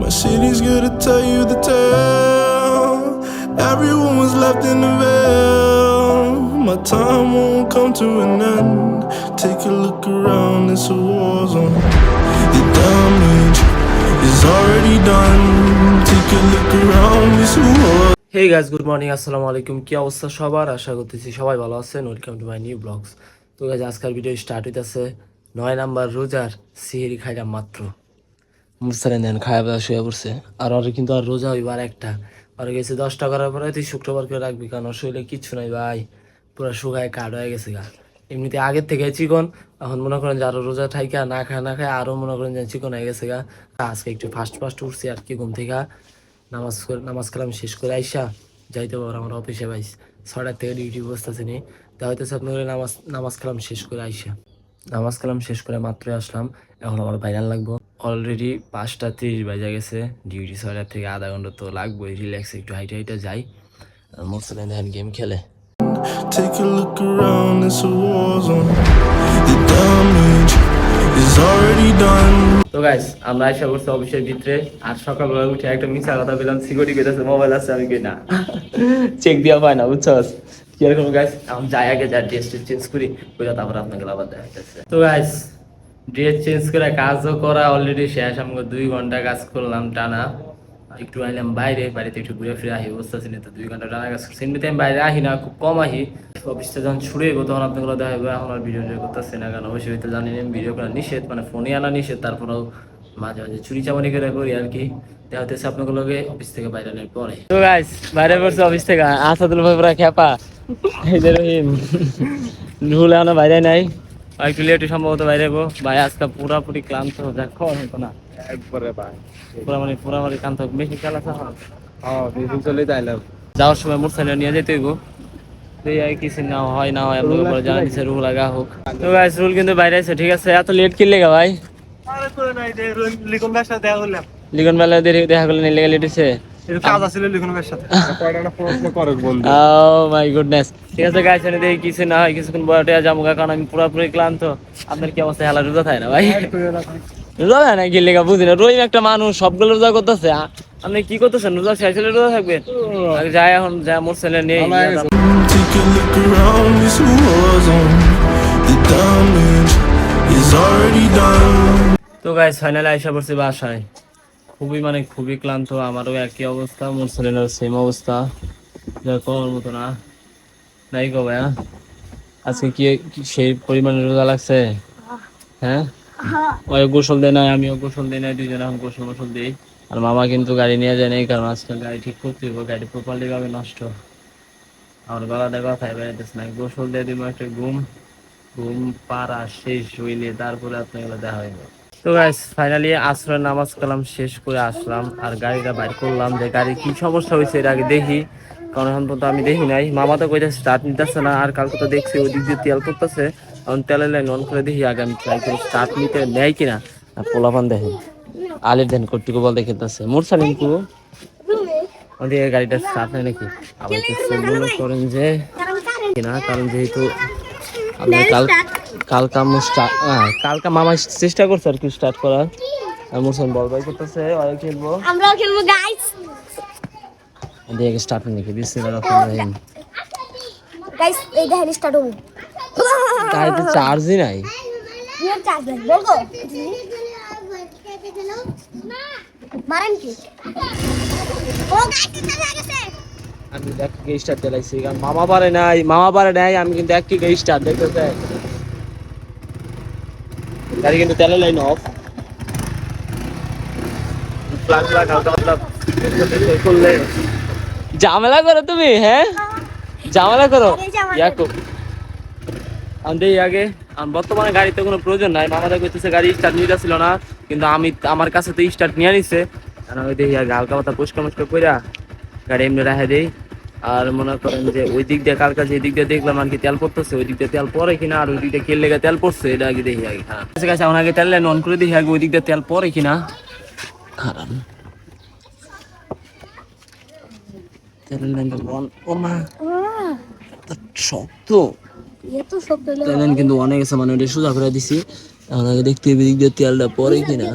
My city's to tell you the tale. Everyone was left in the veil. My time won't come to an end. Take a look around, it's a war zone. The damage is already done. Take a look around, it's a war hey guys good morning আসসালামু আলাইকুম কি অবস্থা সবার আশা করতেছি সবাই ভালো আছেন welcome to my new vlogs তো গাইজ আজকের ভিডিও স্টার্ট হইতেছে নয় নাম্বার রোজার সিহেরি খাইলাম মাত্র মুরসালেন দেন খাওয়া দাওয়া শুয়ে পড়ছে। আর ওর কিন্তু আর রোজা হইবার একটা। আর গেছে দশটা করার পরে তুই শুক্রবার করে রাখবি, কারণ ওর শরীরে কিচ্ছু নাই ভাই। পুরো শুকায় কাঠ হয়ে গেছে গা। এমনিতে আগের থেকে চিকন, এখন মনে করেন যে আরও রোজা ঠাইকা না খায় না খায় আরও মনে করেন যে চিকন হয়ে গেছে গা। আজকে একটু ফাস্ট ফাস্ট উঠছি, আর কি ঘুম থেকে। নামাজ করে নামাজ কালাম শেষ করে আইসা যাইতে পারব আমার অফিসে বাইস ছটার থেকে ডিউটি বসতেছে নি। তা হয়তো আপনার নামাজ নামাজ কালাম শেষ করে আইসা। নামাজ কালাম শেষ করে মাত্রই আসলাম। এখন আমার বাইরান লাগবো। অলরেডি পাঁচটা তিরিশ বাজে গেছে। ডিউটি ছয়টার থেকে আধা ঘণ্টা তো লাগবোই রিল্যাক্স একটু হাইটে হাইটে যাই। আর মোরসালাইন দেখেন গেম খেলে। Take a look around, it's a war zone. The damage is already done. তো গাইস আমরা আশা করছি অফিসের ভিতরে। আর সকালবেলা উঠে একটা মিছা কথা পেলাম সিকিউরিটি কইতাছে মোবাইল আছে আমি কই না? চেক দিয়া পায় না বুঝছস কি এরকম গাইস আমি যাই আগে যা ড্রেস চেঞ্জ করি কইরা তারপর আপনাকে আবার দেখা যাচ্ছে তো গাইস ড্রেস চেঞ্জ করে কাজও করা অলরেডি শেষ আমি দুই ঘণ্টা কাজ করলাম টানা একটু আইলাম বাইরে বাড়িতে একটু ঘুরে ফিরে আহি বুঝতে পারছি তো দুই ঘণ্টা টানা কাজ করছি এমনিতে আমি বাইরে আহি না খুব কম আহি অফিসটা যখন ছুড়ে যাব তখন আপনাগুলো দেখা যাবে এখন আর ভিডিও টিডিও করতেছে না কারণ অবশ্যই হয়তো জানি না ভিডিও করা নিষেধ মানে ফোনে আনা নিষেধ তারপরেও মাঝে মাঝে চুরি চামারি করে করি আর কি দেখা হতেছে আপনাগুলোকে অফিস থেকে বাইরে আনার পরে তো গাইস বাইরে পড়ছে অফিস থেকে আসাদুল ভাই পুরা যে রহিম রুহুল এখনও বাইরে নাই একটু লেট সম্ভবত বাইরে যাব ভাই আজকে পুরাপুরি ক্লান্ত দেখ হতো না। একবারে ভাই। পুরা মানে পুরা মানে ক্লান্ত বেশি খেলা? হ্যাঁ তাইলাম যাওয়ার সময় মোটরসাইকেল নিয়ে যেতে কিছু না হয় না হয় আপনাকে পরে জানা দিচ্ছে রুহুল আগা হোক তো গাইস রুল কিন্তু বাইরে আছে ঠিক আছে? এত লেট গা ভাই? দেখা করলে নিলে লেট হয়েছে একটু কাজ আছিল লিখন ভাইয়ের সাথে। কয়টা না প্রশ্ন করে বন্ধু? ও মাই গুডনেস ঠিক আছে গাইস এনে দেখি কিছু না হয় কিছুক্ষণ বয়টে যাব কারণ আমি পুরোপুরি ক্লান্ত। আপনার কি অবস্থা? হেলা রোজা থাকে না ভাই? রোজা না গেলে গা বুঝি না। রহিম একটা মানুষ সবগুলো রোজা করতেছে। আপনি কি করতেছেন? রোজা শেষ হলে রোজা থাকবেন? যাই এখন যা মোর ছেলে done. তো গাইস ফাইনালি আইসা পড়ছি বাসায়। খুবই মানে খুবই ক্লান্ত আমারও একই অবস্থা ছেলেরও সেম অবস্থা। যা করার মতো না। নাই গো ভাইয়া। আজকে কি সেই পরিমাণে রোজা লাগছে? হ্যাঁ? ওই গোসল দেয় নাই আমিও গোসল দেয় নাই দুইজন এখন গোসল গোসল দিই। আর মামা কিন্তু গাড়ি নিয়ে যায় নাই কারণ আজকাল গাড়ি ঠিক করতে হবে গাড়ি প্রপারলি ভাবে নষ্ট। আমার গলাটা কথাই বেড়াইতেছে না গোসল দিয়ে দিব একটা ঘুম। ঘুম পাড়া শেষ হইলে তারপরে আপনাগুলো দেখা হইব। তো গাইস ফাইনালি আসরের নামাজ কালাম শেষ করে আসলাম। আর গাড়িটা বাইর করলাম যে গাড়ি কি সমস্যা হয়েছে এর আগে দেখি। কারণ এখন পর্যন্ত আমি দেখি নাই। মামা তো কইতে স্টার্ট নিতেছে না, আর কালকে তো দেখছি ওই দিক দিয়ে তেল করতেছে এখন তেলের লাইন অন করে দেখি আগে আমি ট্রাই করি স্টার্ট নিতে নেয় কিনা। আর পোলাপান দেখেন, আলের দেন কর্তিকো বল দেখেতেছে মোরসালিন কু ওদিকে গাড়িটা স্টার্ট নেয় নাকি? আবার মনে করেন যে, কিনা, কারণ যেহেতু আমরা কাল কালকা স্টার্ট কালকা মামা চেষ্টা করছে আর কি স্টার্ট করার। আর মুসলমান বল বাই করতেছে আর খেলব। আমরাও খেলব গাইস দিয়ে স্টার্ট নাকি? বিসমিল্লাহির রহমানির রহিম। গাইস এই দেখেন স্টার্ট হব। গাড়িতে চার্জই নাই? চার্জ দেন বলব? মারেন কি? ও গাইস চার্জ গেছে। আমি এক কি স্টার্ট চালাইছি। মামা পারে নাই মামা পারে নাই আমি কিন্তু এক কি স্টার্ট দেখতেছে গাড়ি কিন্তু তেলের লাইন অফ প্লাগ প্লাগ হালকা পাতলা করলে ঝামেলা করো। তুমি হ্যাঁ ঝামেলা করো। আগে বর্তমানে গাড়িতে কোনো প্রয়োজন নাই। মামাদা কইতেছে গাড়ি স্টার্ট নিতে ছিল না কিন্তু আমি আমার কাছে তো স্টার্ট নিয়ে নিছে। আর আমি দেখি আগে হালকা পাতা পরিষ্কার মুষ্কার কইরা গাড়ি এমনি রাখে দেই। আর মনে করেন যে ওই দিক দিয়ে কার কাছে এই দিক দিয়ে দেখলাম আর কি তেল পড়তেছে ওই দিক দিয়ে তেল পরে কিনা আর ওই দিক দিয়ে কেল লেগে তেল পড়ছে এটা আগে দেখি আগে ঠিক আছে এখন আগে তেল অন করে দেখি আগে ওই দিক দিয়ে তেল পরে কিনা। তেলের ও মা শক্ত। কিন্তু অনেক আছে মানে ওটা সোজা করে দিছি। এখন আগে দেখতে হবে এদিক দিয়ে তেলটা পরে কিনা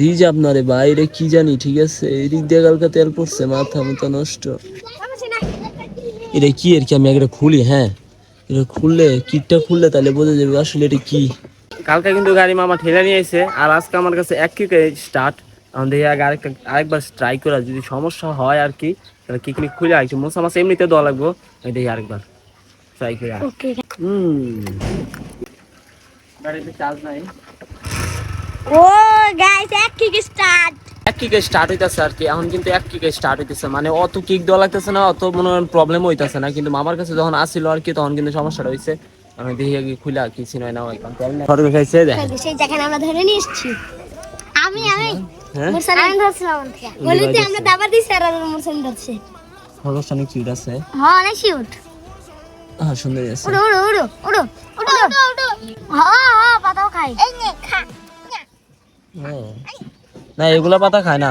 রিজ আপনারে বাইরে কি জানি ঠিক আছে? এই দিক দিয়ে কালকে তেল পড়ছে মাথা মতো নষ্ট। এটা কি আর কি? আমি একটা খুলি হ্যাঁ? এটা খুললে কিটটা খুললে তাহলে বোঝা যাবে আসলে এটা কি। কালকে কিন্তু গাড়ি মামা ঠেলে নিয়ে এসে আর আজকে আমার কাছে এক কিকে স্টার্ট এখন দেখি আগে আরেকটা আরেকবার ট্রাই করা যদি সমস্যা হয় আর কি তাহলে কিক নিক খুলে একটু মশা মাছ এমনিতে দেওয়া লাগবো আমি দেখি আরেকবার ট্রাই করে ওকে হুম। গাড়িতে চার্জ নাই। ও গাইস এক কিক স্টার্ট কিকে স্টার্ট হইতেছে আর কি এখন কিন্তু এক কিকে স্টার্ট হইতেছে। মানে অত কিক দেওয়া লাগতেছে না অত মনে হয় প্রবলেম হইতেছে না। কিন্তু মামার কাছে যখন আসছিল আর কি তখন কিন্তু সমস্যাটা হইছে। আমি দেখি আগে খুলে কিছু নয় না। এখন খরচ খাইছে দেখ। সেই যেখানে আমরা ধরে নিয়ে এসেছি। আমি আমি। হ্যাঁ? ধরছিলাম বলি আমরা দাবা দিছি আর ধরছে। অনেক কিউট আছে। হ্যাঁ অনেক কিউট হ্যাঁ সুন্দর আছে। উড়ো উড়ো উড়ো উড়ো উড়ো উড়ো হ্যাঁ হ্যাঁ পাতাও খাই। এই নে খা। হ্যাঁ। না এগুলা পাতা খায় না।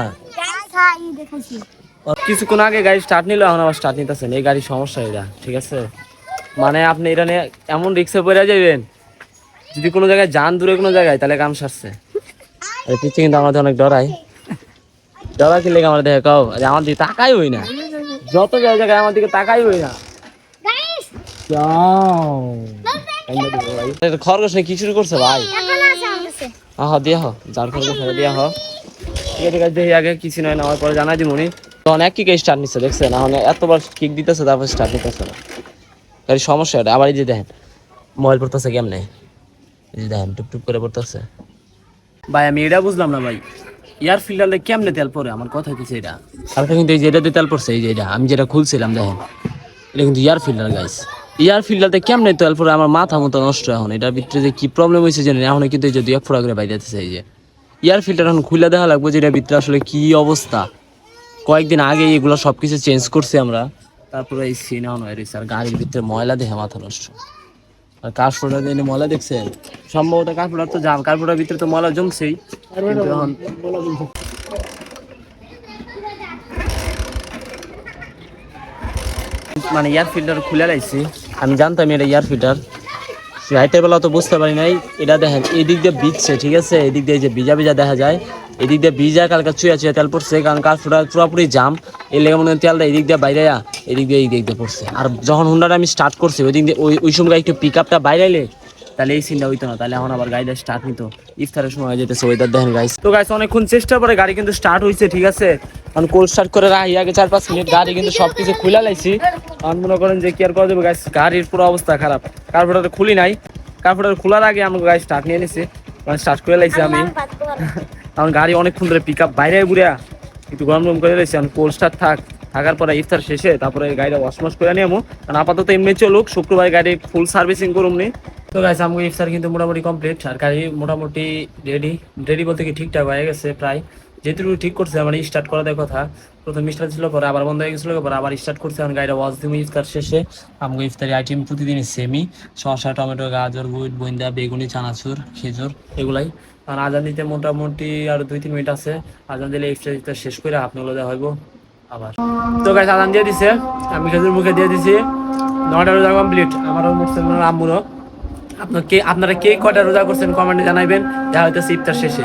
কিছুক্ষণ আগে গাড়ি স্টার্ট নিল এখন আবার স্টার্ট নিতেছেন। এই গাড়ির সমস্যা এটা ঠিক আছে? মানে আপনি এটা নিয়ে এমন রিক্সে পড়ে যাবেন যদি কোনো জায়গায় যান দূরে কোনো জায়গায় তাহলে কাম সারছে। আর পিছিয়ে কিন্তু আমাদের অনেক ডরাই ডরা কি লেগে আমার দেখে কাও? আরে আমার দিকে তাকাই হই না। যত জায়গায় জায়গায় আমার দিকে তাকাই হই না। গাইস খরগোশ নিয়ে কি শুরু করছে ভাই? আহ দিয়া হ যার খরগোশ দিয়া হ। দেখি আগে কিছু নয় পরে জানাই উনি। তখন এক কিকে স্টার্ট নিচ্ছে দেখছেন? এখন এতবার কিক দিতেছে তারপর স্টার্ট নিতেছে না গাড়ির সমস্যা এটা। আবার এই যে দেখেন মোবাইল পড়তেছে কেমনে? এই যে দেখেন টুপ টুপ করে পড়তেছে। ভাই আমি এটা বুঝলাম না ভাই। এয়ার ফিল্টারে কেমনে তেল পড়ে? আমার কথা এটা। কালকে কিন্তু এই যে এটাতে তেল পড়ছে এই যে এটা। আমি যেটা খুলছিলাম দেখেন। এটা কিন্তু এয়ার ফিল্টার গাইস এয়ার ফিল্টারতে কেমনে তেল পড়ে? আমার মাথা মতো নষ্ট এখন। এটার ভিতরে যে কি প্রবলেম হয়েছে জানি না, এখন কিন্তু এই যে দুই এক ফোড়া করে বাইরে এই যে। এয়ার ফিল্টার এখন খুলে দেখা লাগবে যে এটার ভিতরে আসলে কি অবস্থা। কয়েকদিন আগে এগুলো সব কিছু চেঞ্জ করছি আমরা। তারপরে এই সিন এখন হয়ে আর গাড়ির ভিতরে ময়লা দেখে মাথা নষ্ট। আর কাশফোড়া দিয়ে ময়লা দেখছেন? সম্ভবত কাশফোড়ার তো জাম কাশফোড়ার ভিতরে তো ময়লা জমছেই। মানে এয়ার ফিল্টার খুলে লাইছি। আমি জানতাম এটা এয়ার ফিল্টার। রাইটের বেলা তো বুঝতে পারি নাই। এটা দেখেন, এদিক দিয়ে বিজছে ঠিক আছে? এদিক দিয়ে যে ভিজা ভিজা দেখা যায়। এদিক দিয়ে ভিজা কালকে চুয়া চুয়া তেল পড়ছে, কারণ কাশফোড়া পুরোপুরি জাম। এই লেগে মনে হয় তেলটা এদিক দিয়ে বাইরে এদিক দিয়ে এই দিক দিয়ে পড়ছে। আর যখন হুন্ডাটা আমি স্টার্ট করছি, ওই দিক দিয়ে ওই ওই সময় একটু পিক আপটা বাইরে তাহলে এই সিনটা হইতো না। তাহলে এখন আবার গাড়িটা স্টার্ট নিত। ইফতারের সময় যেতেছে ওয়েদার দেখেন গাইস তো গাইস অনেকক্ষণ চেষ্টা করে গাড়ি কিন্তু স্টার্ট হইছে, ঠিক আছে? আমি কোল্ড স্টার্ট করে রাখি আগে চার পাঁচ মিনিট গাড়ি কিন্তু সবকিছু খুলে লাইছি। আমি মনে করেন যে কি আর করা যাবে গাইস গাড়ির পুরো অবস্থা খারাপ। কার্বোরেটর খুলি নাই। কার্বোরেটর খোলার আগে আমি গাড়ি স্টার্ট নিয়ে নিছি। মানে স্টার্ট করে লাইছি আমি। কারণ গাড়ি অনেকক্ষণ ধরে পিক আপ বাইরে ঘুরে একটু গরম গরম করে লাইছি আমি কোল্ড স্টার্ট থাক। থাকার পরে ইফতার শেষে তারপরে গাড়িটা ওয়াশ মাস করে নিয়ে কারণ আপাতত এমনি চলুক শুক্রবার গাড়ি ফুল সার্ভিসিং করুন নি। তো গাইস আমাকে ইফতার কিন্তু মোটামুটি কমপ্লিট আর গাড়ি মোটামুটি রেডি রেডি বলতে কি ঠিকঠাক হয়ে গেছে প্রায়। যেহেতু ঠিক করছে মানে স্টার্ট করা দেয় কথা। প্রথম স্টার্ট ছিল, পরে আবার বন্ধ হয়ে গেছিল, পরে আবার স্টার্ট করছে। এখন গাড়িটা ওয়াশ দিব ইফতার শেষে আমাকে ইফতারি আইটেম প্রতিদিন সেমি শসা, টমেটো, গাজর, গুড়, বইন্দা, বেগুনি, চানাচুর, খেজুর এগুলাই। আর আজান দিতে মোটামুটি আর দুই, তিন মিনিট আছে। আজান দিলে ইফতার ইফতার শেষ করে আপনাগুলো দেওয়া হইব। আবার। তো গাছ আজান দিয়ে দিছে। আমি খেজুর মুখে দিয়ে দিছি। নটা রোজা কমপ্লিট আমারও মুসলমান আম্মুরও। আপনার কে আপনারা কে কটা রোজা করছেন কমেন্টে জানাইবেন। যা হইতেছে ইফতার শেষে।